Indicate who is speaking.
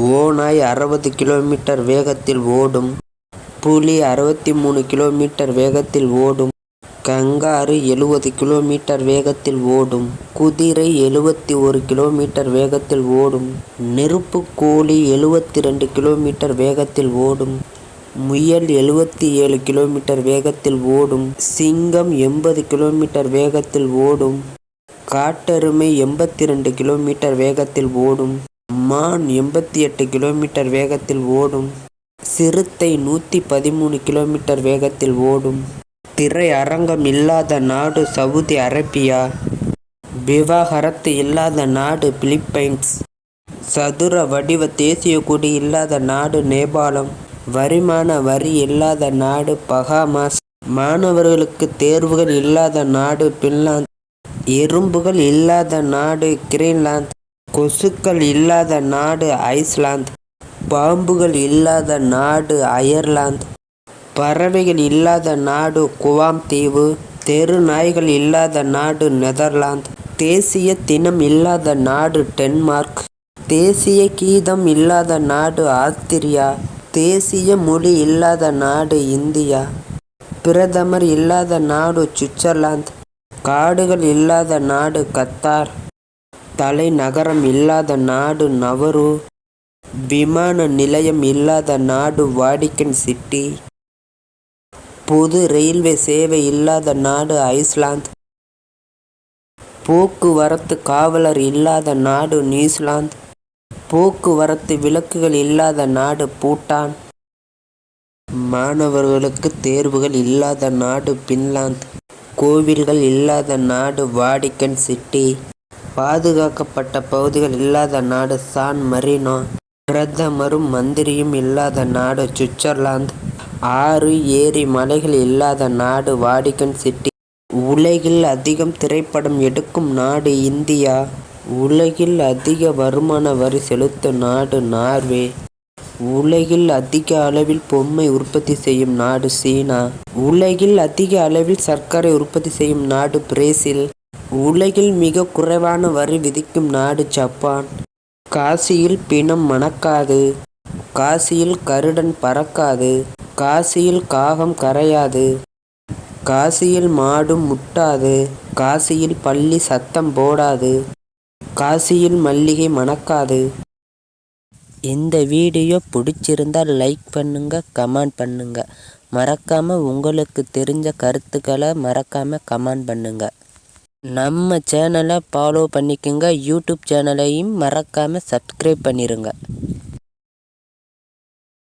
Speaker 1: ஓநாய் அறுபது கிலோமீட்டர் வேகத்தில் ஓடும். புலி அறுபத்தி மூணு கிலோமீட்டர் வேகத்தில் ஓடும். கங்காரு எழுபது கிலோமீட்டர் வேகத்தில் ஓடும். குதிரை எழுபத்தி ஒரு கிலோமீட்டர் வேகத்தில் ஓடும். நெருப்புக்கோழி எழுபத்தி ரெண்டு கிலோமீட்டர் வேகத்தில் ஓடும். முயல் எழுபத்தி ஏழு கிலோமீட்டர் வேகத்தில் ஓடும். சிங்கம் எண்பது கிலோமீட்டர் வேகத்தில் ஓடும். காட்டெருமை எண்பத்தி ரெண்டு கிலோமீட்டர் வேகத்தில் ஓடும். மான் எண்பத்தி எட்டு கிலோமீட்டர் வேகத்தில் ஓடும். சிறுத்தை நூற்றி பதிமூணு கிலோமீட்டர் வேகத்தில் ஓடும். திரை அரங்கம் இல்லாத நாடு சவுதி அரேபியா. விவாகரத்து இல்லாத நாடு பிலிப்பைன்ஸ். சதுர வடிவ தேசிய கொடி இல்லாத நாடு நேபாளம். வருமான வரி இல்லாத நாடு பகாமாஸ் மாணவர்களுக்கு தேர்வுகள் இல்லாத நாடு பின்லாந்து. எறும்புகள் இல்லாத நாடு கிரீன்லாந்து. கொசுக்கள் இல்லாத நாடு ஐஸ்லாந்து. பாம்புகள் இல்லாத நாடு அயர்லாந்து. பறவைகள் இல்லாத நாடு குவாம் தீவு. தெரு நாய்கள் இல்லாத நாடு நெதர்லாந்து. தேசிய தினம் இல்லாத நாடு டென்மார்க். தேசிய கீதம் இல்லாத நாடு ஆஸ்திரியா. தேசிய மொழி இல்லாத நாடு இந்தியா. பிரதமர் இல்லாத நாடு சுவிட்சர்லாந்து. காடுகள் இல்லாத நாடு கத்தார். தலைநகரம் இல்லாத நாடு நவரு. விமான நிலையம் இல்லாத நாடு வாடிக்கன் சிட்டி. பொது ரயில்வே சேவை இல்லாத நாடு ஐஸ்லாந்து. போக்குவரத்து காவலர் இல்லாத நாடு நியூசிலாந்து. போக்குவரத்து விளக்குகள் இல்லாத நாடு பூட்டான். மாணவர்களுக்கு தேர்வுகள் இல்லாத நாடு பின்லாந்து. கோவில்கள் இல்லாத நாடு வாடிக்கன் சிட்டி. பாதுகாக்கப்பட்ட பகுதிகள் இல்லாத நாடு சான் மரீனோ பிரதமரும் மந்திரியும் இல்லாத நாடு சுவிட்சர்லாந்து ஆறு ஏரி மலைகள் இல்லாத நாடு வாடிகன் சிட்டி. உலகில் அதிகம் திரைப்படம் எடுக்கும் நாடு இந்தியா. உலகில் அதிக வருமான வரி செலுத்தும் நாடு நார்வே. உலகில் அதிக அளவில் பொம்மை உற்பத்தி செய்யும் நாடு சீனா. உலகில் அதிக அளவில் சர்க்கரை உற்பத்தி செய்யும் நாடு பிரேசில். உலகில் மிக குறைவான வரி விதிக்கும் நாடு ஜப்பான். காசியில் பிணம் மணக்காது. காசியில் கருடன் பறக்காது. காசியில் காகம் கரையாது. காசியில் மாடும் முட்டாது. காசியில் பள்ளி சத்தம் போடாது. காசியில் மல்லிகை மணக்காது. இந்த வீடியோ பிடிச்சிருந்தால் லைக் பண்ணுங்கள் கமெண்ட் பண்ணுங்கள் மறக்காமல் உங்களுக்கு தெரிஞ்ச கருத்துக்களை மறக்காமல் கமெண்ட் பண்ணுங்கள் நம்ம சேனலை ஃபாலோ பண்ணிக்கோங்க. யூடியூப் சேனலையும் மறக்காமல் சப்ஸ்கிரைப் பண்ணிடுங்க